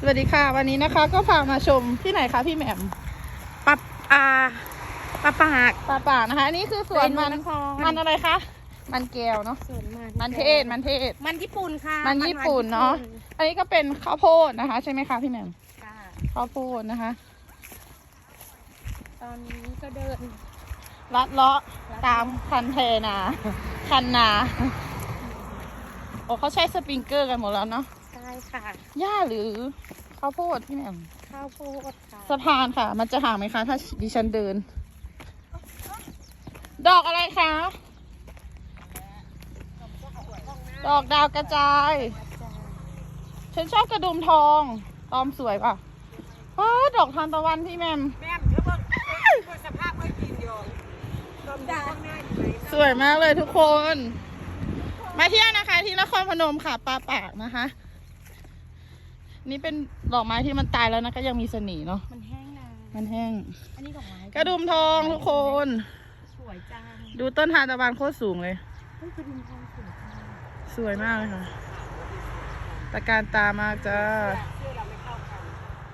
สวัสดีค่ะ วันนี้นะคะก็พามาชมที่ไหนคะพี่แหม่มปับอ่าปะปากป่าป่านะคะอันนี้คือสวนมันเป็นครมันอะไรคะมันแก้วเนาะสวนมันมันเทศมันเทศ มันญี่ปุ่นค่ะมันญี่ปุ่นเนาะอันนี้ก็เป็นข้าวโพดนะคะ ใช่ไหมคะพี่แหม่มค่ะข้าวโพดนะคะ ตอนนี้ก็เดินลัดเลาะตามคันเทนา คันนาโอ้เขาใช้สปริงเกอร์กันหมดแล้วเนาะใช่ ค่ะ หญ้าหรือข้าวโพดพี่แหม่มข้าวโพดค่ะสะพานค่ะ มันจะห่างไหมคะ ถ้าดิฉันเดิน ดอกอะไรคะ ดอกดาวกระจาย ฉันชอบกระดุมทอง ตอมสวยป่ะว้าดอกทานตะวันพี่แหมมแม่นเขาบอกว่าสภาพไม่กินอยู่ต้มยำง่ายอยู่ไหนสวยมากเลยทุกคน มาเที่ยวนะคะ ที่นครพนมค่ะปลาปากนะคะ นี่เป็นดอกไม้ที่มันตายแล้วนะก็ยังมีเสน่ห์เนาะ มันแห้งนานมันแห้ง อันนี้ดอกไม้กระดุมทองทุกคน สวยจังดูต้นทานตะวันโคตรสูงเลย เฮ้ยกระดุมทองสวยจัง สวยมากเลยค่ะตะการตามากจ้าส